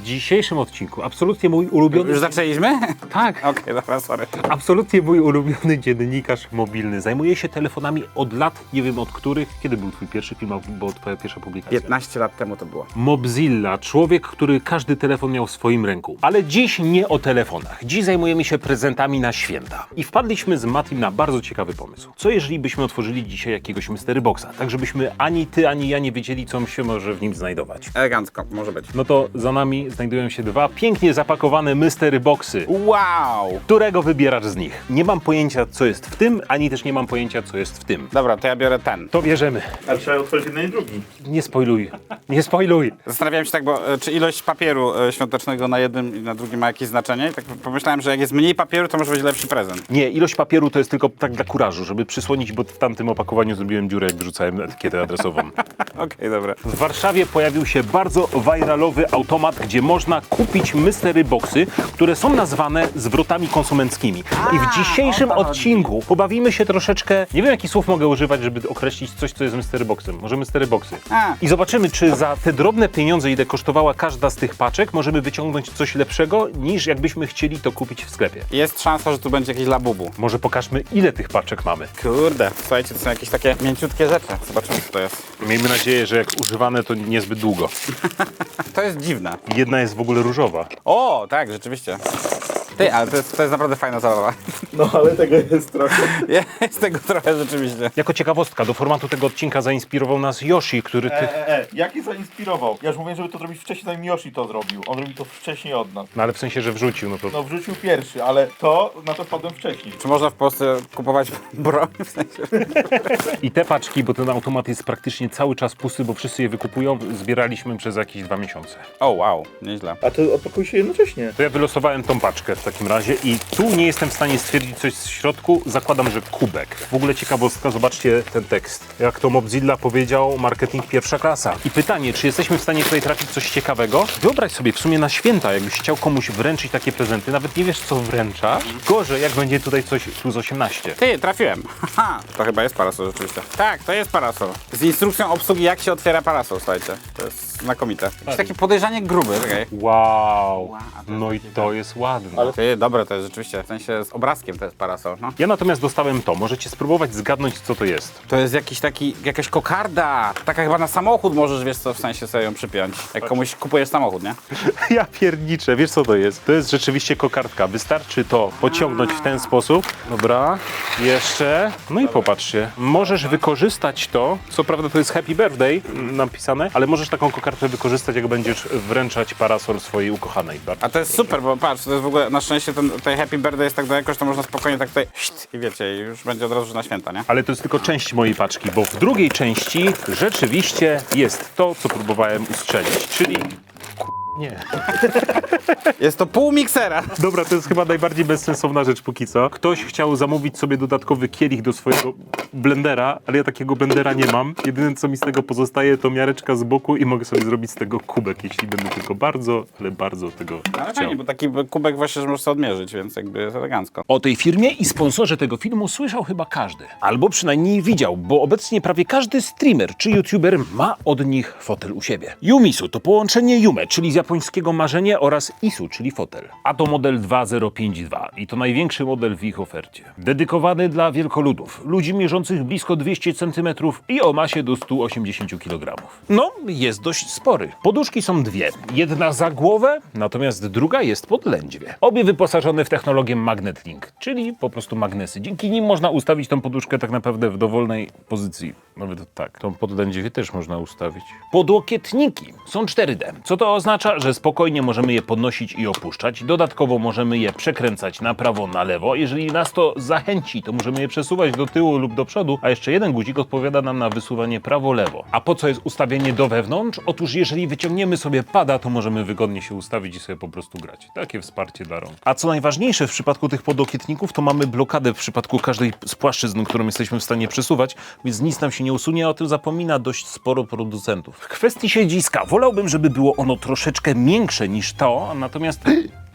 W dzisiejszym odcinku absolutnie mój ulubiony... Już zaczęliśmy? Tak, Okej, dobra, sorry. absolutnie mój ulubiony dziennikarz mobilny. Zajmuje się telefonami od lat, nie wiem od których. Kiedy był twój pierwszy film, albo twoja pierwsza publikacja? 15 lat temu to było. Mobzilla, człowiek, który każdy telefon miał w swoim ręku. Ale dziś nie o telefonach. Dziś zajmujemy się prezentami na święta. I wpadliśmy z Matim na bardzo ciekawy pomysł. Co jeżeli byśmy otworzyli dzisiaj jakiegoś mystery boxa, tak żebyśmy ani ty, ani ja nie wiedzieli, co się może w nim znajdować? Elegancko, może być. No to za nami znajdują się dwa pięknie zapakowane mystery boxy. Wow! Którego wybierasz z nich? Nie mam pojęcia, co jest w tym, ani też nie mam pojęcia, co jest w tym. Dobra, to ja biorę ten. To bierzemy. A trzeba otworzyć jeden i drugi. Nie spoiluj. Nie spoiluj. Zastanawiałem się tak, bo e, czy ilość papieru e, świątecznego na jednym i na drugim ma jakieś znaczenie? I tak pomyślałem, że jak jest mniej papieru, to może być lepszy prezent. Nie, ilość papieru to jest tylko tak dla kurażu, żeby przysłonić, bo w tamtym opakowaniu zrobiłem dziurę, jak wyrzucałem etykietę adresową. Okej, dobra. W Warszawie pojawił się bardzo viralowy automat, gdzie można kupić mystery boxy, które są nazwane zwrotami konsumenckimi. I w dzisiejszym odcinku pobawimy się troszeczkę, nie wiem jakich słów mogę używać, żeby określić coś, co jest mystery boxem. Może mystery boxy. A. I zobaczymy, czy za te drobne pieniądze, ile kosztowała każda z tych paczek, możemy wyciągnąć coś lepszego, niż jakbyśmy chcieli to kupić w sklepie. Jest szansa, że tu będzie jakiś labubu. Może pokażmy, ile tych paczek mamy. Kurde, słuchajcie, to są jakieś takie mięciutkie rzeczy. Zobaczymy, co to jest. Miejmy nadzieję, że jak używane, to niezbyt długo. To jest dziwne. Jedna jest w ogóle różowa. O, tak, rzeczywiście. Ty, ale to jest, to jest naprawdę fajna zabawa. No ale tego jest trochę. Jest tego trochę rzeczywiście. Jako ciekawostka, do formatu tego odcinka zainspirował nas Yoshi, który tych... E, e, e, jaki zainspirował? Ja już mówię, żeby to zrobić wcześniej, zanim Yoshi to zrobił. On robi to wcześniej od nas. No ale w sensie, że wrzucił, no to... No wrzucił pierwszy, ale to na to wpadłem wcześniej. Czy można w Polsce kupować broń? W sensie... I te paczki, bo ten automat jest praktycznie cały czas pusty, bo wszyscy je wykupują, zbieraliśmy przez jakieś dwa miesiące. O, wow, nieźle. A to opakuj się jednocześnie. To ja wylosowałem tą paczkę w takim razie i tu nie jestem w stanie stwierdzić coś z środku, zakładam, że kubek. W ogóle ciekawostka, zobaczcie ten tekst. Jak to Mobzilla powiedział, marketing pierwsza klasa. I pytanie, czy jesteśmy w stanie tutaj trafić coś ciekawego? Wyobraź sobie w sumie na święta, jakbyś chciał komuś wręczyć takie prezenty, nawet nie wiesz co wręczasz. Gorzej, jak będzie tutaj coś plus 18. Ty, trafiłem. Haha, to chyba jest parasol rzeczywiście. Tak, to jest parasol. Z instrukcją obsługi, jak się otwiera parasol, słuchajcie. To jest znakomite. Jest taki podejrzanie gruby, okej. Wow, no i to jest ładne. Ale ty, dobre to jest rzeczywiście. W sensie z obrazkiem to jest parasol, no. Ja natomiast dostałem to. Możecie spróbować zgadnąć, co to jest. To jest jakiś taki, jakaś kokarda. Taka chyba na samochód możesz, wiesz co, w sensie sobie ją przypiąć. Jak komuś kupujesz samochód, nie? Ja pierniczę, wiesz co to jest? To jest rzeczywiście kokardka. Wystarczy to pociągnąć w ten sposób. Dobra, jeszcze. No i popatrzcie. Możesz wykorzystać to, co prawda to jest Happy Birthday mm, napisane, ale możesz taką kokardkę wykorzystać, jak będziesz wręczać parasol swojej ukochanej. A to jest super, bo patrz, to jest w ogóle, na szczęście ten, tutaj Happy Birthday jest tak daleko, że to można spokojnie tak tutaj i wiecie, już będzie od razu na święta, nie? Ale to jest tylko część mojej paczki, bo w drugiej części rzeczywiście jest to, co próbowałem ustrzelić, czyli... Nie. Jest to pół miksera. Dobra, to jest chyba najbardziej bezsensowna rzecz póki co. Ktoś chciał zamówić sobie dodatkowy kielich do swojego blendera, ale ja takiego blendera nie mam. Jedyne co mi z tego pozostaje to miareczka z boku i mogę sobie zrobić z tego kubek, jeśli będę tylko bardzo, ale bardzo tego Ale chciał. fajnie, bo taki kubek właśnie, że możesz sobie odmierzyć, więc jakby jest elegancko. O tej firmie i sponsorze tego filmu słyszał chyba każdy. Albo przynajmniej widział, bo obecnie prawie każdy streamer czy youtuber ma od nich fotel u siebie. Yumisu to połączenie Yume, czyli z japońskiego marzenie oraz Isu, czyli fotel. A to model 2052 i to największy model w ich ofercie. Dedykowany dla wielkoludów, ludzi mierzących blisko 200 cm i o masie do 180 kg. No, jest dość spory. Poduszki są dwie. Jedna za głowę, natomiast druga jest pod lędźwie. Obie wyposażone w technologię Magnet Link, czyli po prostu magnesy. Dzięki nim można ustawić tą poduszkę tak naprawdę w dowolnej pozycji. Nawet tak. Tą podlędźwie też można ustawić. Podłokietniki są 4D, co to oznacza, że spokojnie możemy je podnosić i opuszczać. Dodatkowo możemy je przekręcać na prawo, na lewo. Jeżeli nas to zachęci, to możemy je przesuwać do tyłu lub do przodu, a jeszcze jeden guzik odpowiada nam na wysuwanie prawo-lewo. A po co jest ustawienie do wewnątrz? Otóż jeżeli wyciągniemy sobie pada, to możemy wygodnie się ustawić i sobie po prostu grać. Takie wsparcie dla rąk. A co najważniejsze w przypadku tych podłokietników, to mamy blokadę w przypadku każdej z płaszczyzn, którą jesteśmy w stanie przesuwać, więc nic nam się nie usunie, a o tym zapomina dość sporo producentów. W kwestii siedziska wolałbym, żeby było ono troszeczkę miększe niż to, natomiast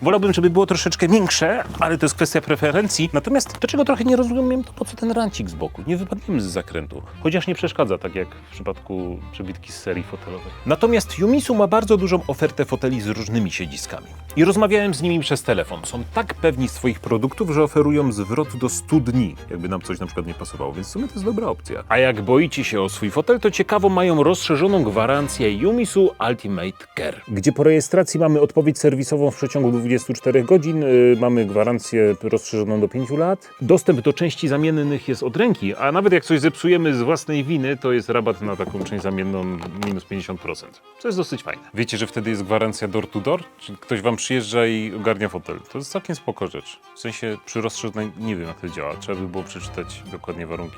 Wolałbym, żeby było troszeczkę większe, ale to jest kwestia preferencji. Natomiast to, czego trochę nie rozumiem, to po co ten rancik z boku? Nie wypadniemy z zakrętu. Chociaż nie przeszkadza, tak jak w przypadku przebitki z serii fotelowej. Natomiast Yumisu ma bardzo dużą ofertę foteli z różnymi siedziskami. I rozmawiałem z nimi przez telefon. Są tak pewni swoich produktów, że oferują zwrot do 100 dni, jakby nam coś na przykład nie pasowało, więc w sumie to jest dobra opcja. A jak boicie się o swój fotel, to ciekawo mają rozszerzoną gwarancję Yumisu Ultimate Care, gdzie po rejestracji mamy odpowiedź serwisową w przeciągu 24 godzin, yy, mamy gwarancję rozszerzoną do 5 lat. Dostęp do części zamiennych jest od ręki, a nawet jak coś zepsujemy z własnej winy, to jest rabat na taką część zamienną minus 50%, co jest dosyć fajne. Wiecie, że wtedy jest gwarancja door to door? Czyli ktoś wam przyjeżdża i ogarnia fotel. To jest całkiem spoko rzecz. W sensie przy rozszerzonej nie wiem jak to działa. Trzeba by było przeczytać dokładnie warunki.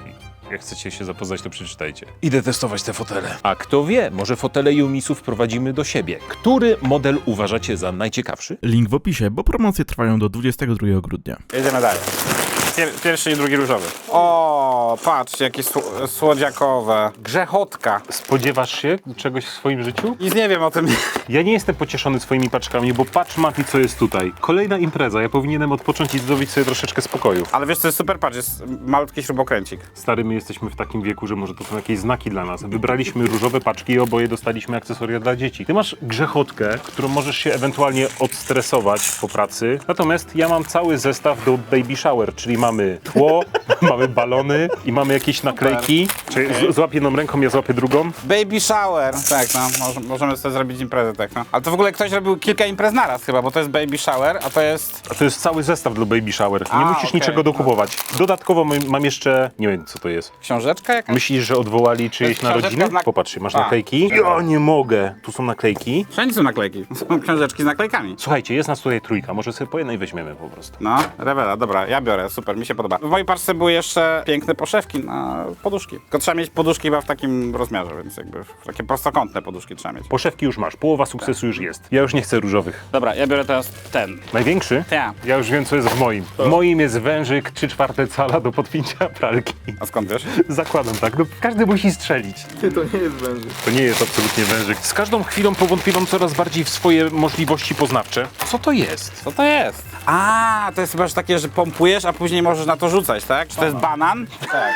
Jak chcecie się zapoznać, to przeczytajcie. Idę testować te fotele. A kto wie, może fotele Yumisu wprowadzimy do siebie. Który model uważacie za najciekawszy? Link w opisie, bo promocje trwają do 22 grudnia. Jedziemy dalej. Pier, pierwszy i drugi różowy. O, patrzcie, jakie sł- słodziakowe. Grzechotka. Spodziewasz się czegoś w swoim życiu? Nic nie wiem o tym. Ja nie jestem pocieszony swoimi paczkami, bo patrz Mati, co jest tutaj. Kolejna impreza. Ja powinienem odpocząć i zdobyć sobie troszeczkę spokoju. Ale wiesz, co jest super, patrz, jest malutki śrubokręcik. Stary, my jesteśmy w takim wieku, że może to są jakieś znaki dla nas. Wybraliśmy różowe paczki i oboje dostaliśmy akcesoria dla dzieci. Ty masz grzechotkę, którą możesz się ewentualnie odstresować po pracy. Natomiast ja mam cały zestaw do baby shower, czyli mamy tło, mamy balony i mamy jakieś naklejki. Czy z- złap jedną ręką, ja złapię drugą? Baby shower. Tak, no, może, możemy sobie zrobić imprezę, tak, no. Ale to w ogóle ktoś robił kilka imprez naraz chyba, bo to jest baby shower, a to jest... A to jest cały zestaw do baby shower. Nie A, musisz okej. niczego dokupować. Dodatkowo mam- mam jeszcze, nie wiem co to jest. Książeczka jakaś? Myślisz, że odwołali czyjeś książeczka narodziny? z nak- Popatrzcie, masz A. naklejki. Ja nie mogę. Tu są naklejki. Wszędzie są naklejki. Są książeczki z naklejkami. Słuchajcie, jest nas tutaj trójka. Może sobie po jednej weźmiemy po prostu. No, rewela, dobra, ja biorę, super, mi się podoba. W mojej paczce były jeszcze piękne poszewki na poduszki. Tylko trzeba mieć poduszki chyba w takim rozmiarze, więc jakby takie prostokątne poduszki trzeba mieć. Poszewki już masz. Połowa sukcesu już jest. Ja już nie chcę różowych. Dobra, ja biorę teraz ten. Największy? Ja. Ja już wiem, co jest w moim. W moim jest wężyk 3 czwarte cala do podpięcia pralki. A skąd wiesz? Zakładam tak. No, każdy musi strzelić. Ty, to nie jest wężyk. To nie jest absolutnie wężyk. Z każdą chwilą powątpiewam coraz bardziej w swoje możliwości poznawcze. Co to jest? Co to jest? A, to jest chyba że takie, że pompujesz, a później możesz na to rzucać, tak? Czy to jest banan? Tak.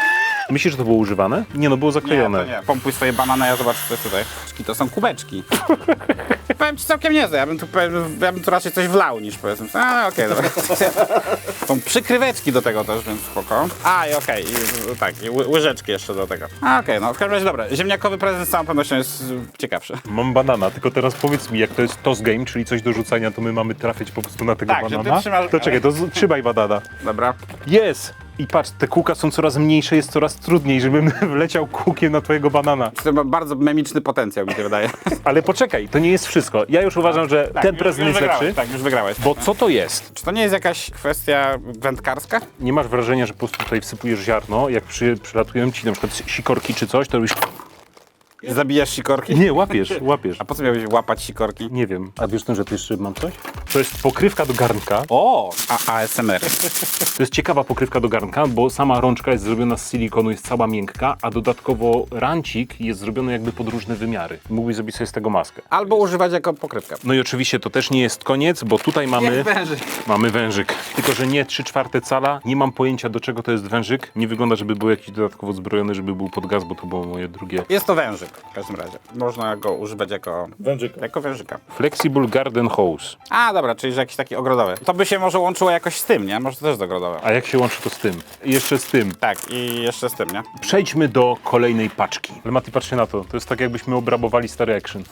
Myślisz, że to było używane? Nie, no było Nie, zaklejone. to nie. Pompuj swoje banany, ja zobaczę, co jest tutaj. To są kubeczki. Powiem ci całkiem niezłe, ja bym tu, ja bym tu raczej coś wlał niż powiedzmy. A, okej, dobra. Są przykryweczki do tego też, więc spoko. A, i okej, i, tak, i ły, łyżeczki jeszcze do tego. A, okej, no w każdym razie dobra. Ziemniakowy prezent z całą pewnością jest ciekawszy. Mam banana, tylko teraz powiedz mi, jak to jest toss game, czyli coś do rzucania, to my mamy trafić po prostu na tego Tak, że ty banana? trzymasz- To czekaj, to z- trzymaj banana. Dobra. Jest! I patrz, te kółka są coraz mniejsze, jest coraz trudniej, żebym wleciał kółkiem na twojego banana. To ma bardzo memiczny potencjał, mi się wydaje. Ale poczekaj, to nie jest wszystko. Ja już uważam, że Tak, ten już- prezent już jest lepszy. Tak, już wygrałeś. Bo co to jest? Czy to nie jest jakaś kwestia wędkarska? Nie masz wrażenia, że po prostu tutaj wsypujesz ziarno, jak przy, przylatują ci na przykład sikorki czy coś, to robisz... Zabijasz sikorki? Nie, łapiesz, łapiesz. A po co miałbyś łapać sikorki? Nie wiem. A wiesz, że tu jeszcze mam coś? To jest pokrywka do garnka. O! A ASMR. To jest ciekawa pokrywka do garnka, bo sama rączka jest zrobiona z silikonu, jest cała miękka, a dodatkowo rancik jest zrobiony jakby pod różne wymiary. Mógłbyś zrobić sobie z tego maskę. Albo używać jako pokrywkę. No i oczywiście to też nie jest koniec, bo tutaj mamy, wężyk. mamy wężyk. Tylko, że nie 3 czwarte cala, nie mam pojęcia do czego to jest wężyk. Nie wygląda, żeby był jakiś dodatkowo zbrojony, żeby był pod gaz, bo to było moje drugie. Jest to wężyk w każdym razie. Można go używać jako, Wężyka. jako wężyka. Flexible Garden Hose. A, dobra, czyli że jakiś taki ogrodowy. To by się może łączyło jakoś z tym, nie? Może to też jest ogrodowe. A jak się łączy to z tym? I jeszcze z tym. Tak, i jeszcze z tym, nie? Przejdźmy do kolejnej paczki. Ale Mati, patrzcie na to. To jest tak, jakbyśmy obrabowali stary action.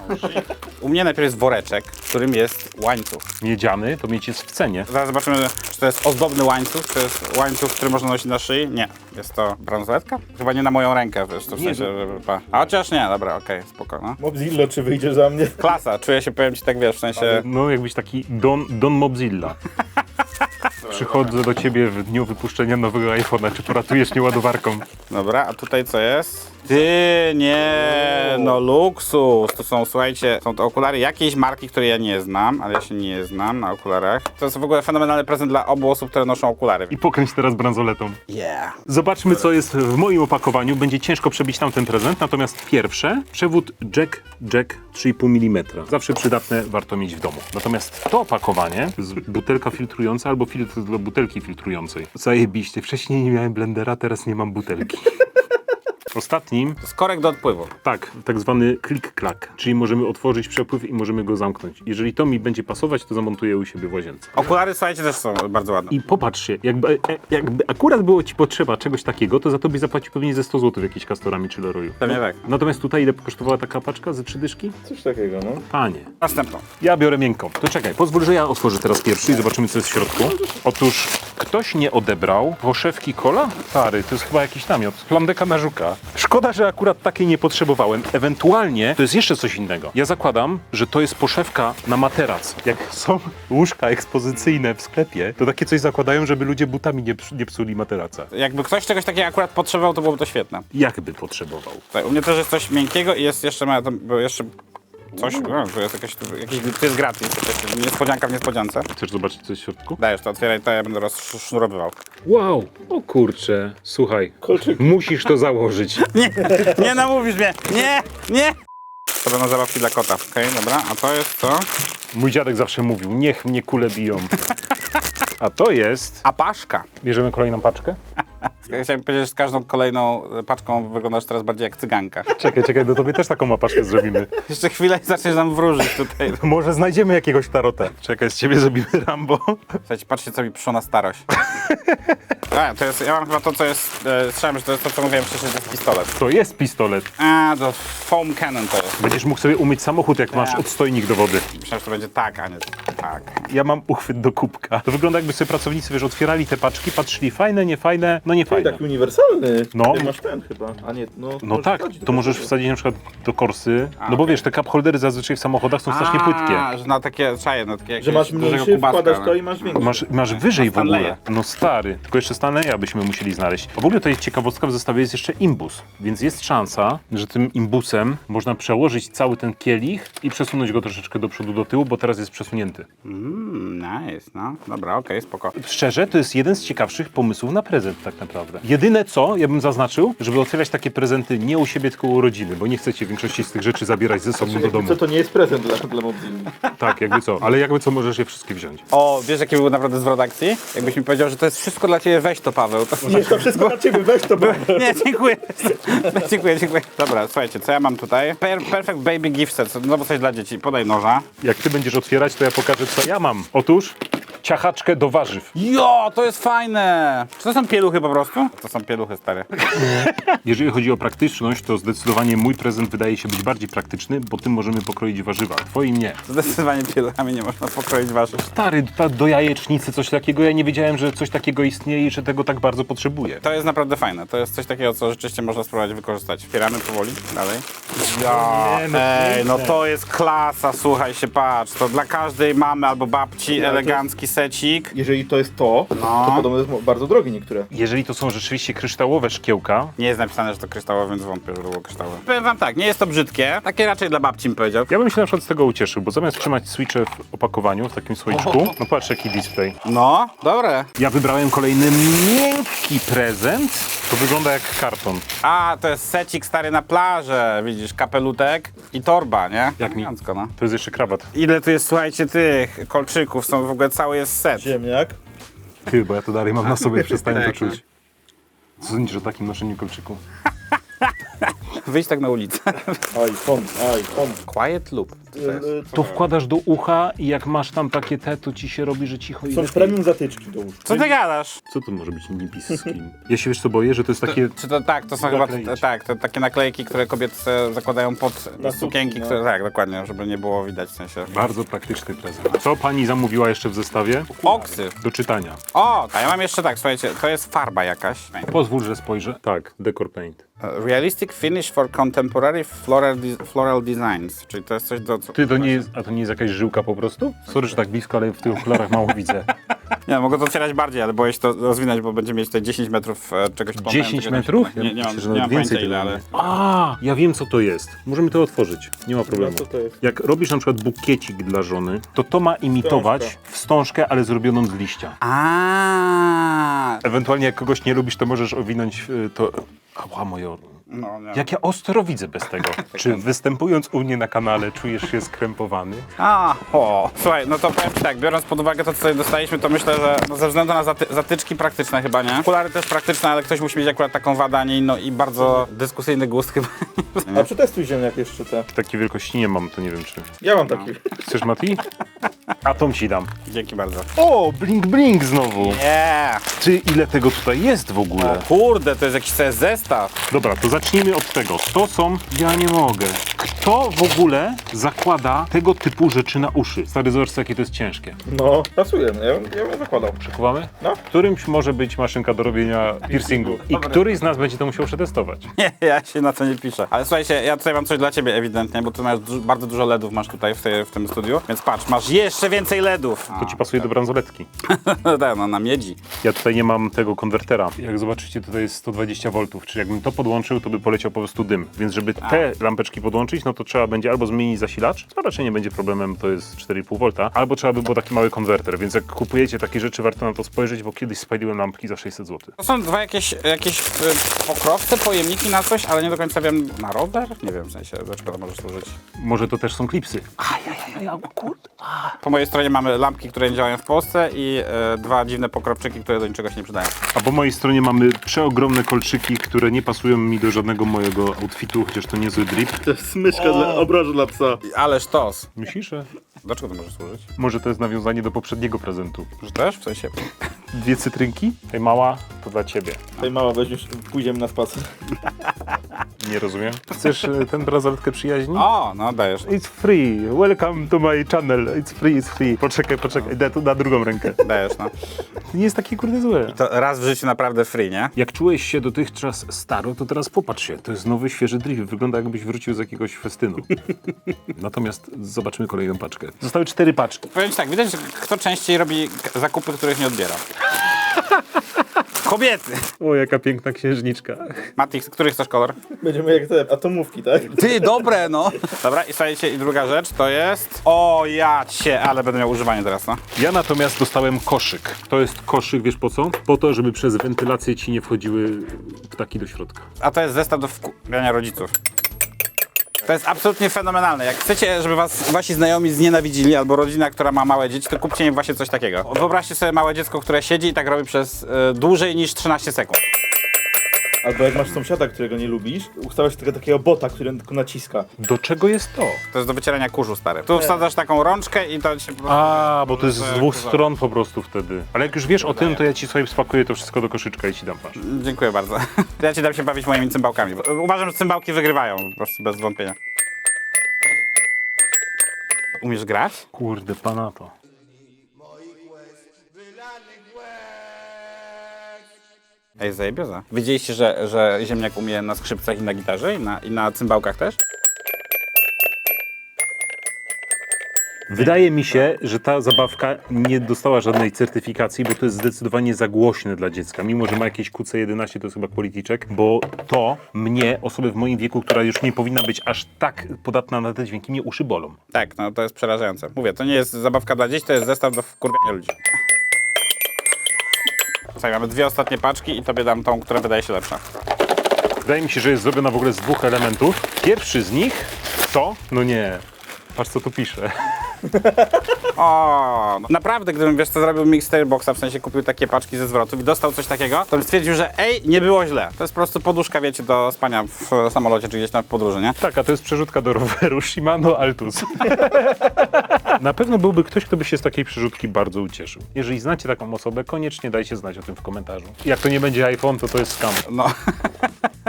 U mnie najpierw jest woreczek, w którym jest łańcuch. Miedziany, to mieć jest w cenie. Zaraz zobaczymy, czy to jest ozdobny łańcuch, czy to jest łańcuch, który można nosić na szyi. Nie. Jest to bransoletka? Chyba nie na moją rękę, wiesz, to w sensie, żeby... Pa. A chociaż nie, dobra, okej, spoko, no. Mobzillo, czy wyjdziesz za mnie? Klasa, czuję się, powiem ci tak, wiesz, w sensie... No, jakbyś taki Don, Don Mobzilla. Przychodzę do ciebie w dniu wypuszczenia nowego iPhone'a. Czy poratujesz mnie ładowarką? Dobra, a tutaj co jest? Ty, nie, no luksus. To są, słuchajcie, są to okulary jakiejś marki, której ja nie znam, ale ja się nie znam na okularach. To jest w ogóle fenomenalny prezent dla obu osób, które noszą okulary. I pokręć teraz bransoletą. Yeah. Zobaczmy, co jest w moim opakowaniu. Będzie ciężko przebić tam ten prezent. Natomiast pierwsze, przewód Jack Jack 3,5 mm. Zawsze przydatne, warto mieć w domu. Natomiast to opakowanie to jest butelka filtrująca albo filtr do butelki filtrującej. Zajebiście. Wcześniej nie miałem blendera, teraz nie mam butelki. Ostatnim, To jest korek do odpływu. tak, tak zwany click-clack, czyli możemy otworzyć przepływ i możemy go zamknąć. Jeżeli to mi będzie pasować, to zamontuję u siebie w łazience. Okulary, słuchajcie, też są bardzo ładne. I popatrzcie, jakby, e, jakby akurat było ci potrzeba czegoś takiego, to za to byś zapłacił pewnie ze 100 zł w jakiejś Castorami czy Leroyu. Pewnie tak. Natomiast tutaj ile kosztowała taka paczka ze trzy dyszki? Coś takiego, no. Panie. Następną. Ja biorę miękką. To czekaj, pozwól, że ja otworzę teraz pierwszy i zobaczymy, co jest w środku. Otóż ktoś nie odebrał poszewki kola? Stary, to jest chyba jakiś namiot. Plandeka na żuka. Szkoda, że akurat takiej nie potrzebowałem. Ewentualnie to jest jeszcze coś innego. Ja zakładam, że to jest poszewka na materac. Jak są łóżka ekspozycyjne w sklepie, to takie coś zakładają, żeby ludzie butami nie, nie psuli materaca. Jakby ktoś czegoś takiego akurat potrzebował, to byłoby to świetne. Jakby potrzebował. Tutaj, u mnie też jest coś miękkiego i jest jeszcze, ma, tam, jeszcze coś, no, to jest jakaś, jakiś, to jest gratis, jakaś niespodzianka w niespodziance. Chcesz zobaczyć, co jest w środku? Dajesz to, otwieraj to, ja będę rozsznurowywał. Wow, o kurczę, słuchaj, Kolczyk. musisz to założyć. Nie, nie namówisz mnie, nie, nie! To będą zabawki dla kota, okej, dobra, a to jest co? Mój dziadek zawsze mówił, niech mnie kule biją. A to jest... Apaszka. Bierzemy kolejną paczkę? Ja Chciałem powiedzieć, że z każdą kolejną paczką wyglądasz teraz bardziej jak cyganka. Czekaj, czekaj, do tobie też taką mapaszkę zrobimy. Jeszcze chwilę i zaczniesz nam wróżyć tutaj. Może znajdziemy jakiegoś tarota. Czekaj, z ciebie zrobimy Rambo. Słuchajcie, patrzcie co mi przyszło na starość. A, to jest, ja mam chyba to, co jest, e, słyszałem, że to jest to, co mówiłem wcześniej, to jest pistolet. To jest pistolet. A, to foam cannon to jest. Będziesz mógł sobie umyć samochód, jak masz Tak. odstojnik do wody. Myślałem, że to będzie tak, a nie tak. Ja mam uchwyt do kubka. To wygląda jakby sobie pracownicy, wiesz, otwierali te paczki, patrzyli fajne, nie fajne, no nie Ej, fajne. taki uniwersalny. No. Ty masz ten chyba, a nie, no. No możesz tak, wsadzić do to możesz wsadzić na przykład do korsy. A, No bo okej. wiesz, te cup holdery zazwyczaj w samochodach są strasznie płytkie. A, że na takie czaje, na takie Że masz dużego mniejszy, kubaska, wkładasz no. to i masz większy. Masz, masz wyżej w ogóle. Stanleya. No stary. Tylko jeszcze Stanleya byśmy musieli znaleźć. A w ogóle to jest ciekawostka, w zestawie jest jeszcze imbus. Więc jest szansa, że tym imbusem można przełożyć cały ten kielich i przesunąć go troszeczkę do przodu, do tyłu, bo teraz jest przesunięty. Mm, nice, no. Dobra, okej, spoko. Szczerze, to jest jeden z ciekawszych pomysłów na prezent tak naprawdę. Jedyne co, ja bym zaznaczył, żeby otwierać takie prezenty nie u siebie, tylko u rodziny, bo nie chcecie większości z tych rzeczy zabierać ze sobą do Jakby domu. Co to nie jest prezent dla, dla. Tak, jakby co. Ale jakby co, możesz je wszystkie wziąć. O, wiesz jaki był naprawdę zwrot akcji? Jakbyś mi powiedział, że to jest wszystko dla ciebie, weź to Paweł. To... Nie, to wszystko na ciebie, weź to Nie, dziękuję. dziękuję, dziękuję. Dobra, słuchajcie, co ja mam tutaj? Per Perfect Baby Gift Set, no bo coś dla dzieci. Podaj noża. Jak ty będziesz otwierać, to ja pokażę, co ja mam. Otóż ciachaczkę do warzyw. Jo, to jest fajne! Czy to są pieluchy po prostu? To są pieluchy, stare. Jeżeli chodzi o praktyczność, to zdecydowanie mój prezent wydaje się być bardziej praktyczny, bo tym możemy pokroić warzywa. Twoim nie. Zdecydowanie pieluchami nie można pokroić warzyw. Stary, ta do jajecznicy coś takiego, ja nie wiedziałem, że coś takiego istnieje i że tego tak bardzo potrzebuję. To jest naprawdę fajne. To jest coś takiego, co rzeczywiście można spróbować wykorzystać. Otwieramy powoli, dalej. Ja, Nie, no ej, no piękne. to jest klasa, słuchaj się, patrz. To dla każdej mamy albo babci elegancki secik. Jeżeli to jest to, No. to podobno jest bardzo drogie niektóre. Jeżeli to są rzeczywiście kryształowe szkiełka, Nie jest napisane, że to kryształowe, więc wątpię, że to było kryształowe. Powiem wam tak, nie jest to brzydkie. Takie raczej dla babci bym powiedział. ja bym się na przykład z tego ucieszył, bo zamiast trzymać switche w opakowaniu, w takim słoiczku, no patrz jaki display. No, dobre. Ja wybrałem kolejny miękki prezent. To wygląda jak karton. A, to jest secik stary na plażę, widzisz, kapelutek i torba, nie? Jak mi? Elegancko, no. To jest jeszcze krawat. Ile tu jest, słuchajcie, tych kolczyków, są w ogóle cały jest set. Ziemniak. Ty, bo ja to dalej mam na sobie, przestaję to czuć. Co sądzisz o takim noszeniu kolczyku? Wyjdź tak na ulicę. iPhone, iPhone. Quiet loop. To wkładasz do ucha i jak masz tam takie te, to ci się robi, że cicho i Są lepiej. premium zatyczki do łóżka. Co ty gadasz? Co to może być niebieski? Ja się wiesz co boję, że to jest takie... Czy to tak, to są chyba tak, to takie naklejki, które kobiety zakładają pod Na sukienki, no. które tak, dokładnie, żeby nie było widać w sensie. Bardzo praktyczny prezent. Co pani zamówiła jeszcze w zestawie? Oksy. Do czytania. O, a ja mam jeszcze tak, słuchajcie, to jest farba jakaś. Pozwól, że spojrzę. Tak, Decor Paint. Realistic finish for contemporary floral, de- floral designs, czyli to jest coś do... Co... Ty, to nie jest, a to nie jest jakaś żyłka po prostu? Sorry, że tak blisko, ale w tych okularach mało widzę. Nie, mogę to otwierać bardziej, ale boję się to rozwinąć, bo będziemy mieć tutaj 10 metrów e, czegoś 10 metrów? Nie, nie mam, Myślę, że nie nawet mam więcej pojęcia ile, tego ale... A, ja wiem co to jest. Możemy to otworzyć. Nie ma problemu. co to jest? Jak robisz na przykład bukiecik dla żony, to to ma imitować wstążkę, ale zrobioną z liścia. A. Ewentualnie jak kogoś nie lubisz, to możesz owinąć y, to... Ała, moje... No, nie. Jak ja ostro widzę bez tego. Czy występując u mnie na kanale czujesz się skrępowany? A, o. Słuchaj, no to powiem ci tak, biorąc pod uwagę to, co tutaj dostaliśmy, to myślę, że no, ze względu na zaty zatyczki praktyczne chyba, nie? Okulary też praktyczne, ale ktoś musi mieć akurat taką wadę, a nie inną i bardzo dyskusyjny gust chyba. A przetestuj ziemniak jeszcze te. Takiej wielkości nie mam, to nie wiem czy... Ja mam taki. Chcesz Mati? A tą ci dam. Dzięki bardzo. O, blink blink znowu. Nie. Ty, ile tego tutaj jest w ogóle? Kurde, to jest jakiś sobie zestaw. Dobra, to zacznijmy od tego. To są... Ja nie mogę. Kto w ogóle zakłada tego typu rzeczy na uszy? Stary, zobacz, jakie to jest ciężkie. No, pasuje, no, ja, bym- zakładał. Przekuwamy? No. Którymś może być maszynka do robienia piercingu. I któryś z nas będzie to musiał przetestować. Nie, ja się na to nie piszę. Ale słuchajcie, ja tutaj mam coś dla ciebie ewidentnie, bo ty masz du- bardzo dużo LEDów masz tutaj w, tej, w tym studiu. Więc patrz, masz jeszcze więcej LEDów. To ci pasuje do bransoletki. tak, no na miedzi. Ja tutaj nie mam tego konwertera. Jak zobaczycie, tutaj jest 120 V, czyli jakbym to podłączył, to by poleciał po prostu dym. Więc żeby te lampeczki podłączyć, no to trzeba będzie albo zmienić zasilacz, co raczej nie będzie problemem, to jest 4,5 V, albo trzeba by było taki mały konwerter. Więc jak kupujecie takie rzeczy, warto na to spojrzeć, bo kiedyś spaliłem lampki za 600 zł. To są dwa jakieś, jakieś y, pokrowce, pojemniki na coś, ale nie do końca wiem, na rower? Nie wiem, w sensie, do czego to może służyć. Może to też są klipsy. Po mojej stronie mamy lampki, które nie działają w Polsce i e, dwa dziwne pokrowczyki, które do niczego się nie przydają. A po mojej stronie mamy przeogromne kolczyki, które nie pasują mi do żadnego mojego outfitu, chociaż to niezły drip. To jest smyczka dla obrażu dla psa. Ale sztos. Myślisz, że Do czego to może służyć? może to jest nawiązanie do poprzedniego prezentu? Że też? W sensie... Dwie cytrynki? Tej mała, to dla ciebie. Tutaj mała weźmiesz, pójdziemy na spacer. Nie rozumiem. Chcesz e, ten bransoletkę przyjaźni? O, no dajesz. It's free. Welcome to my channel. It's free, it's free. Poczekaj, poczekaj. Daj tu na drugą rękę. Dajesz, no. Nie jest takie kurde złe. To raz w życiu naprawdę free, nie? Jak czułeś się dotychczas staro, to teraz popatrz się. To jest nowy, świeży drift. Wygląda jakbyś wrócił z jakiegoś festynu. Natomiast zobaczmy kolejną paczkę. Zostały cztery paczki. Powiem ci tak, widać, że kto częściej robi k- zakupy, których nie odbiera. Kobiety! O, jaka piękna księżniczka. Mati, który chcesz kolor? Będziemy jak te atomówki, tak? Ty, dobre, no! Dobra, i słuchajcie, i druga rzecz to jest... O, ja cię, ale będę miał używanie teraz, no. Ja natomiast dostałem koszyk. To jest koszyk, wiesz po co? Po to, żeby przez wentylację ci nie wchodziły ptaki do środka. A to jest zestaw do wkupiania rodziców. To jest absolutnie fenomenalne. Jak chcecie, żeby was wasi znajomi znienawidzili, albo rodzina, która ma małe dzieci, to kupcie im właśnie coś takiego. Wyobraźcie sobie małe dziecko, które siedzi i tak robi przez e, dłużej niż 13 sekund. Albo jak masz sąsiada, którego nie lubisz, ustawiasz tego takiego bota, który tylko naciska. Do czego jest to? To jest do wycierania kurzu, stary. Tu wsadzasz taką rączkę i to się po prostu... A, bo to jest z dwóch stron po prostu wtedy. Ale jak już wiesz o tym, to ja ci sobie spakuję to wszystko do koszyczka i ci dam pasz. Dziękuję bardzo. Ja ci dam się bawić moimi cymbałkami. bo Uważam, że cymbałki wygrywają, po prostu bez wątpienia. Umiesz grać? Kurde, pana to. Ej, zajebioza. Wiedzieliście, że, że ziemniak umie na skrzypcach i na gitarze i na, i na cymbałkach też? Wydaje mi się, że ta zabawka nie dostała żadnej certyfikacji, bo to jest zdecydowanie za głośne dla dziecka. Mimo, że ma jakieś QC11, to jest chyba quality check, bo to mnie, osoby w moim wieku, która już nie powinna być aż tak podatna na te dźwięki, mnie uszy bolą. Tak, no to jest przerażające. Mówię, to nie jest zabawka dla dzieci, to jest zestaw do wkurwiania ludzi. Słuchaj, mamy dwie ostatnie paczki i tobie dam tą, która wydaje się lepsza. Wydaje mi się, że jest zrobiona w ogóle z dwóch elementów. Pierwszy z nich to, no nie, patrz co tu pisze. O, no. naprawdę, gdybym wiesz co zrobił Mixtail Boxa, w sensie kupił takie paczki ze zwrotów i dostał coś takiego, to bym stwierdził, że ej, nie było źle. To jest po prostu poduszka, wiecie, do spania w samolocie czy gdzieś tam w podróży, nie? Tak, a to jest przerzutka do roweru Shimano Altus. Na pewno byłby ktoś, kto by się z takiej przerzutki bardzo ucieszył. Jeżeli znacie taką osobę, koniecznie dajcie znać o tym w komentarzu. Jak to nie będzie iPhone, to to jest scam. No,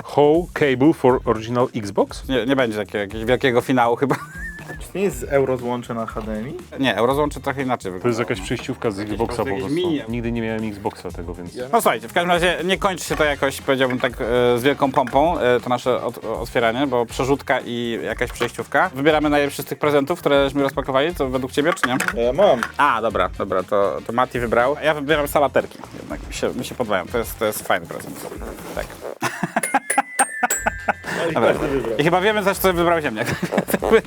How cable for original Xbox? nie, nie będzie takiego jakiegoś wielkiego finału chyba. To nie jest euro złącze na HDMI? Nie, Eurozłącze trochę inaczej To wygląda. jest jakaś przejściówka z Xboxa po jakieś prostu. mini- Nigdy nie miałem Xboxa tego, więc... No słuchajcie, w każdym razie nie kończy się to jakoś, powiedziałbym tak, e, z wielką pompą, e, to nasze otwieranie, bo przerzutka i jakaś przejściówka. Wybieramy najlepszy z tych prezentów, któreśmy rozpakowali, to według ciebie, czy nie? Ja mam. A, dobra, dobra, to, to Mati wybrał. A ja wybieram sałaterki, jednak mi się, mi się podobają, to jest, to jest fajny prezent. Tak. I Dobra. chyba wiemy też, co wybrał ziemniak.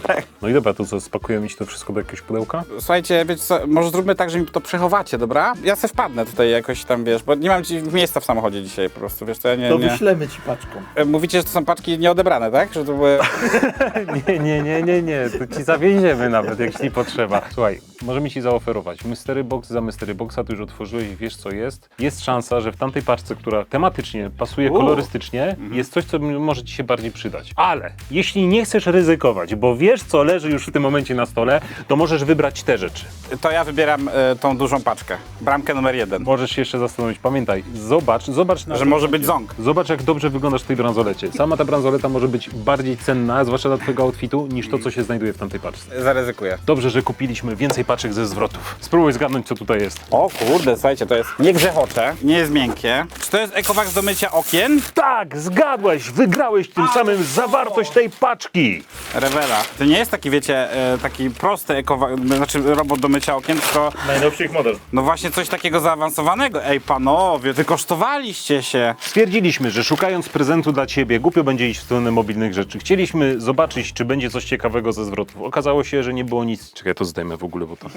tak. No i dobra, to co, spakujemy ci to wszystko do jakiegoś pudełka? Słuchajcie, wiecie co, może zróbmy tak, że mi to przechowacie, dobra? Ja se wpadnę tutaj jakoś tam, wiesz, bo nie mam ci miejsca w samochodzie dzisiaj po prostu, wiesz, to ja nie... To nie... wyślemy ci paczką. E, Mówicie, że to są paczki nieodebrane, tak? Że to były... Nie, nie, nie, nie, nie, to ci zawieziemy nawet, jak ci potrzeba. Słuchaj, możemy ci zaoferować mystery box za mystery boxa, ty już otworzyłeś i wiesz co jest. Jest szansa, że w tamtej paczce, która tematycznie pasuje kolorystycznie, jest coś, co może ci się bardziej przydać. Ale jeśli nie chcesz ryzykować, bo wiesz co leży już w tym momencie na stole, to możesz wybrać te rzeczy. To ja wybieram e, tą dużą paczkę. Bramkę numer jeden. Możesz się jeszcze zastanowić. Pamiętaj, zobacz, zobacz na Że może być ząg. Zobacz, jak dobrze wyglądasz w tej bransolecie. Sama ta bransoleta może być bardziej cenna, zwłaszcza dla twojego outfitu, niż to, co się znajduje w tamtej paczce. Zaryzykuję. Dobrze, że kupiliśmy więcej paczek ze zwrotów. Spróbuj zgadnąć, co tutaj jest. O kurde, słuchajcie, to jest nie grzechocze, nie jest miękkie. Czy to jest ekowax do mycia okien? Tak, zgadłeś! Wygrałeś tym samym zawartość tej paczki! Rewela. To nie jest taki, wiecie, e, taki prosty ekowax, znaczy robot do mycia okien, tylko Najnowszy ich model. no właśnie coś takiego zaawansowanego. Ej, panowie, wy kosztowaliście się. Stwierdziliśmy, że szukając prezentu dla ciebie, głupio będzie iść w stronę mobilnych rzeczy. Chcieliśmy zobaczyć, czy będzie coś ciekawego ze zwrotów. Okazało się, że nie było nic. Czekaj, to zdejmę w ogóle, bo to...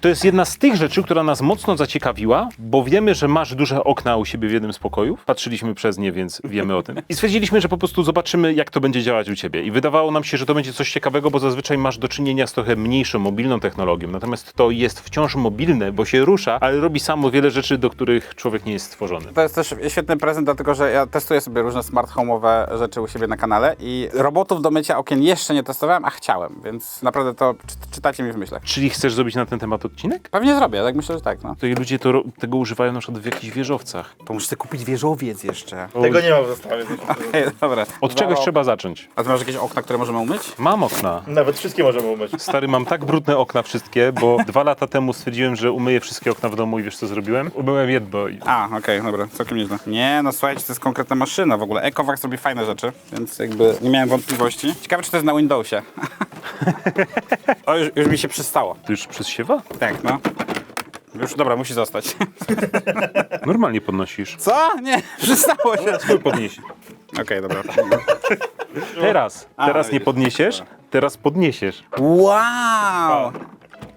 To jest jedna z tych rzeczy, która nas mocno zaciekawiła, bo wiemy, że masz duże okna u siebie w jednym z pokojów. Patrzyliśmy przez nie, więc wiemy o tym. I stwierdziliśmy, że po prostu zobaczymy, jak to będzie działać u ciebie. I wydawało nam się, że to będzie coś ciekawego, bo zazwyczaj masz do czynienia z trochę mniejszą, mobilną technologią. Natomiast to jest wciąż mobilne, bo się rusza, ale robi samo wiele rzeczy, do których człowiek nie jest stworzony. To jest też świetny prezent, dlatego że ja testuję sobie różne smart home'owe rzeczy u siebie na kanale i robotów do mycia okien jeszcze nie testowałem, a chciałem, więc naprawdę to czy, czytacie mi w myślach. Czyli chcesz zrobić na ten temat odcinek? Pewnie zrobię, tak myślę, że tak, no. To i ludzie to, tego używają na przykład w jakichś wieżowcach. To muszę sobie kupić wieżowiec jeszcze. Tego nie ma w zestawie. Ej, dobra. Od czegoś Dwa- trzeba zacząć. A ty masz jakieś okna, które możemy umyć? Mam okna. Nawet wszystkie możemy umyć. Stary, mam tak brudne okna wszystkie, bo dwa lata temu stwierdziłem, że umyję wszystkie okna w domu i wiesz co zrobiłem? Umyłem jedno i... A, okej, dobra, całkiem nieźle. Nie, no słuchajcie, to jest konkretna maszyna w ogóle. Ecovax robi fajne rzeczy, więc jakby nie miałem wątpliwości. Ciekawe, czy to jest na Windowsie. o, już, już mi się przystało. Ty już przez siewa? Tak, no. Już, dobra, musi zostać. Normalnie podnosisz. Co? Nie, przystało się. Spróbuj podnieść. Okej, dobra. Teraz. A, Teraz nie widzisz. podniesiesz, teraz podniesiesz. Wow!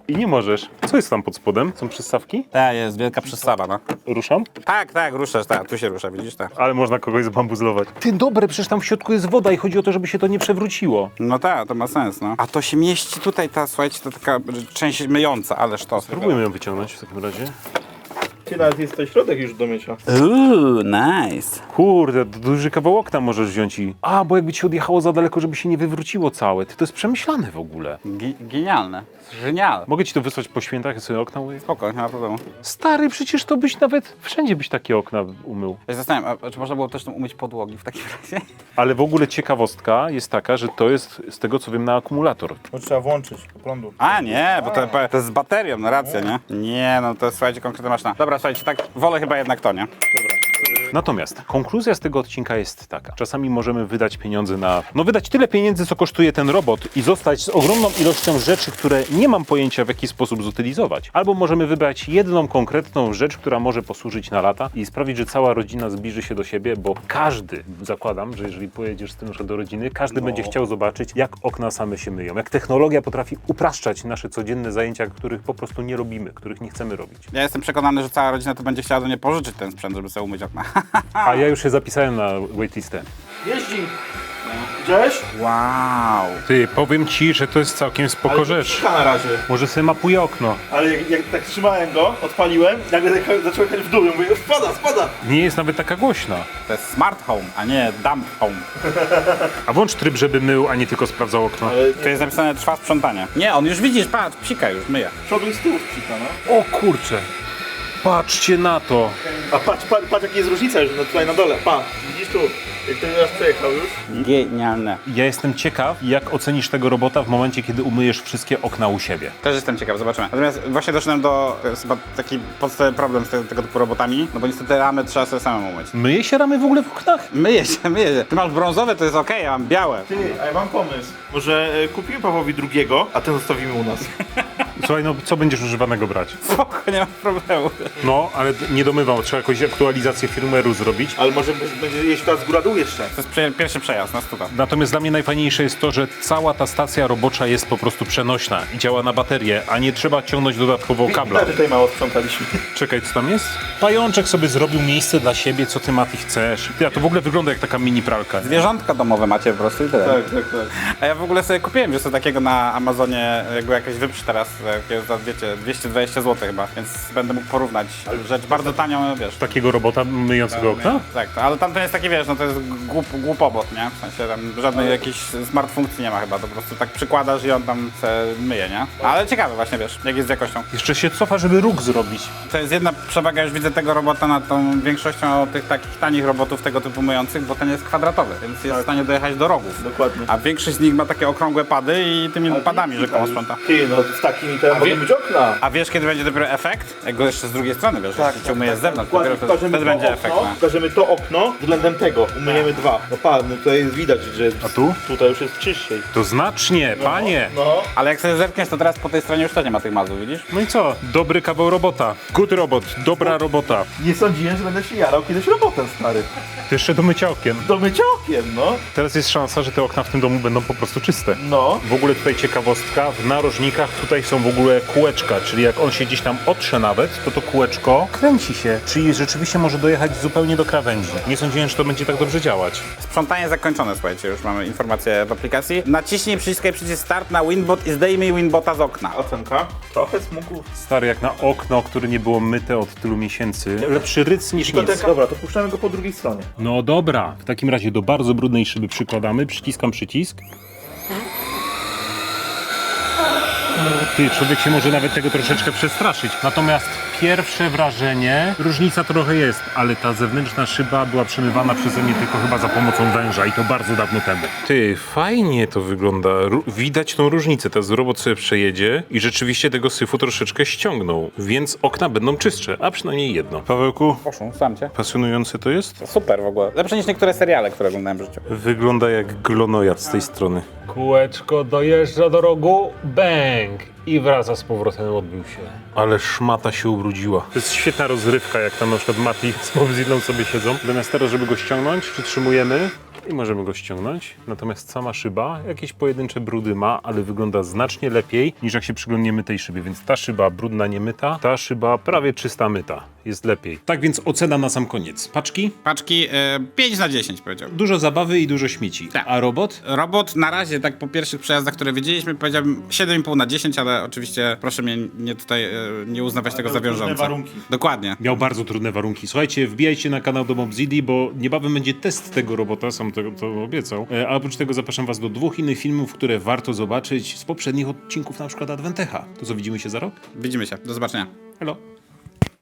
I nie możesz. Co jest tam pod spodem? Są przystawki? Ta jest wielka przystawa, no. Ruszam? Tak, tak, ruszasz, tak, tu się rusza, widzisz, tak. Ale można kogoś zbambuzlować. Ty dobre, przecież tam w środku jest woda i chodzi o to, żeby się to nie przewróciło. No tak, to ma sens, no. A to się mieści tutaj, ta, słuchajcie, to taka część myjąca, ależ to. Spróbujmy ją wyciągnąć w takim razie. Ty nawet jest ten środek już do mycia. Uuu, nice. Kurde, du- duży kawał okna możesz wziąć i... A, bo jakby ci odjechało za daleko, żeby się nie wywróciło całe. Ty, to jest przemyślane w ogóle. Gi- genialne. Genialne. Mogę ci to wysłać po świętach, jak sobie okna umyję? Spoko, nie ma problemu. Stary, przecież to byś nawet wszędzie byś takie okna umył. Ja się zastanawiam, a czy można było też tam umyć podłogi w takim razie? Ale w ogóle ciekawostka jest taka, że to jest z tego co wiem na akumulator. Bo trzeba włączyć do prądu. A nie, bo to, to jest z baterią, no racja, nie? Nie, no to jest, słuchajcie, konkretna maszyna. Dobra, słuchajcie, tak wolę chyba jednak to, nie? Natomiast konkluzja z tego odcinka jest taka. Czasami możemy wydać pieniądze na. No, wydać tyle pieniędzy, co kosztuje ten robot i zostać z ogromną ilością rzeczy, które nie mam pojęcia w jaki sposób zutylizować. Albo możemy wybrać jedną konkretną rzecz, która może posłużyć na lata i sprawić, że cała rodzina zbliży się do siebie, bo każdy, zakładam, że jeżeli pojedziesz z tym do rodziny, każdy będzie chciał zobaczyć, jak okna same się myją, jak technologia potrafi upraszczać nasze codzienne zajęcia, których po prostu nie robimy, których nie chcemy robić. Ja jestem przekonany, że cała rodzina to będzie chciała do mnie pożyczyć ten sprzęt, żeby sobie umyć okna. A ja już się zapisałem na waitlistę. Jeździ! Widziałeś? Wow. Ty, powiem ci, że to jest całkiem spoko Ale rzecz. cicha na razie. Może sobie mapuje okno. Ale jak, jak tak trzymałem go, odpaliłem, nagle tak zacząłem jechać w dół. Ja mówię, spada, spada! Nie jest nawet taka głośna. To jest smart home, a nie dump home. A włącz tryb, żeby mył, a nie tylko sprawdzał okno. Ale Tu jest napisane trwa sprzątanie. Nie, on już widzisz, patrz, psika już, myje. przodu i z tyłu psika, no. O kurczę. Patrzcie na to. A patrz, patrz, patrz jaka jest różnica już no, tutaj na dole, pa. Widzisz tu, jak ten raz przejechał już? Genialne. Ja jestem ciekaw, jak ocenisz tego robota w momencie, kiedy umyjesz wszystkie okna u siebie. Też jestem ciekaw, zobaczymy. Natomiast właśnie doszedłem do, to jest chyba taki podstawowy problem z tego, tego typu robotami, no bo niestety ramy trzeba sobie samemu umyć. Myje się ramy w ogóle w oknach? Myję się, myję się. Ty masz brązowe, to jest okej, ja mam białe. Ty, a ja mam pomysł. Może e, kupimy Pawłowi drugiego, a ten zostawimy u nas. Słuchaj, no co będziesz używanego brać? Spoko, nie ma problemu. No, ale nie domywał, trzeba jakąś aktualizację firmware'u zrobić. Ale może będzie- będzie jeść teraz z góra dół jeszcze. To jest prze- pierwszy przejazd na stuta. Natomiast dla mnie najfajniejsze jest to, że cała ta stacja robocza jest po prostu przenośna i działa na baterię, a nie trzeba ciągnąć dodatkowo kabla. Ale tutaj mało sprzątaliśmy. Czekaj, co tam jest? Pajączek sobie zrobił miejsce dla siebie, co ty Mati chcesz. Ty, a to w ogóle wygląda jak taka mini pralka. Zwierzątka domowe macie po prostu i tyle. Tak, tak, tak. A ja w ogóle sobie kupiłem wiesz co takiego na Amazonie, jakby jakaś wyprz teraz, jakiegoś za wiecie, 220 zł chyba, więc będę mógł porównać rzecz bardzo tanią, wiesz. Takiego robota myjącego okna? Tak, to- ale tam to jest taki, wiesz, no to jest głup, głupobot, nie? W sensie tam żadnej jakiejś smart funkcji nie ma chyba, to po prostu tak przykładasz i on tam se myje, nie? Ale ciekawe właśnie, wiesz, jak jest z jakością. Jeszcze się cofa, żeby róg zrobić. To jest jedna przewaga, już widzę tego robota nad tą większością tych takich tanich robotów tego typu myjących, bo ten jest kwadratowy, więc jest w stanie dojechać do rogów. Dokładnie. A większość z nich ma takie okrągłe pady i tymi padami rzekomo sprząta. Ty, no z takimi to ja mogę wie- być okna. A wiesz, kiedy będzie dopiero efekt? Jak go jeszcze z drugiej strony, wiesz, tak, jak cię umyje z zewnątrz, Dokładnie, dopiero wtedy, pokażemy wtedy to będzie efekt. okno, No. pokażemy to okno względem tego. Umyjemy dwa. No pan, no tutaj jest widać, że jest... A tu? Tutaj już jest czyściej. To znacznie, panie! No. Ale jak sobie zerkniesz, to teraz po tej stronie już też nie ma tych mazów, widzisz? No i co? Dobry kawał robota. Good robot, dobra robota. Nie sądziłem, że będę się jarał kiedyś robotem, stary. To jeszcze do mycia okien. Do mycia okien, no. Teraz jest szansa, że te okna w tym domu będą po prostu czyste. No. W ogóle tutaj ciekawostka, w narożnikach tutaj są w ogóle kółeczka, czyli jak on się gdzieś tam otrze nawet, to to kółeczko kręci się, czyli rzeczywiście może dojechać zupełnie do krawędzi. Nie sądziłem, że to będzie tak dobrze działać. Sprzątanie zakończone, słuchajcie, już mamy informację w aplikacji. Naciśnij przycisk i przycisk start na Winbot i zdejmij Winbota z okna. Ocenka? Trochę smuków. Stary, jak na okno, które nie było myte od tylu miesięcy. Lepszy ryc niż nic. Dobra, to puszczamy go po drugiej stronie. No dobra, w takim razie do bardzo brudnej szyby przykładamy, przyciskam przycisk. Ty, człowiek się może nawet tego troszeczkę przestraszyć. Natomiast pierwsze wrażenie, różnica trochę jest, ale ta zewnętrzna szyba była przemywana przeze mnie tylko chyba za pomocą węża i to bardzo dawno temu. Ty, fajnie to wygląda. Widać tą różnicę. Teraz robot sobie przejedzie i rzeczywiście tego syfu troszeczkę ściągnął, więc okna będą czystsze, a przynajmniej jedno. Pawełku, Proszę, sam cię. pasjonujące to jest? Super w ogóle. Lepsze niż niektóre seriale, które oglądałem w życiu. Wygląda jak glonojad z tej strony. Kółeczko dojeżdża do rogu, bang! I wraca z powrotem, odbił się. Ale szmata się ubrudziła. To jest świetna rozrywka, jak tam na przykład Mati z Mobzillą sobie siedzą. Natomiast teraz, żeby go ściągnąć, przytrzymujemy i możemy go ściągnąć. Natomiast sama szyba jakieś pojedyncze brudy ma, ale wygląda znacznie lepiej niż jak się przyglądniemy tej szybie. Więc ta szyba brudna, nie myta, ta szyba prawie czysta myta. Jest lepiej. Tak więc ocena na sam koniec. Paczki? Paczki e, 5 na 10 powiedział. Dużo zabawy i dużo śmieci. Tak. A robot? Robot na razie, tak po pierwszych przejazdach, które widzieliśmy, powiedziałbym 7,5 na 10, ale oczywiście proszę mnie nie tutaj e, nie uznawać tego za wiążące. warunki. Dokładnie. Miał bardzo trudne warunki. Słuchajcie, wbijajcie na kanał do Mobzili, bo niebawem będzie test tego robota, sam to, to obiecał. E, A oprócz tego zapraszam was do dwóch innych filmów, które warto zobaczyć z poprzednich odcinków, na przykład Adventecha. To co, widzimy się za rok? Widzimy się. Do zobaczenia. Hello.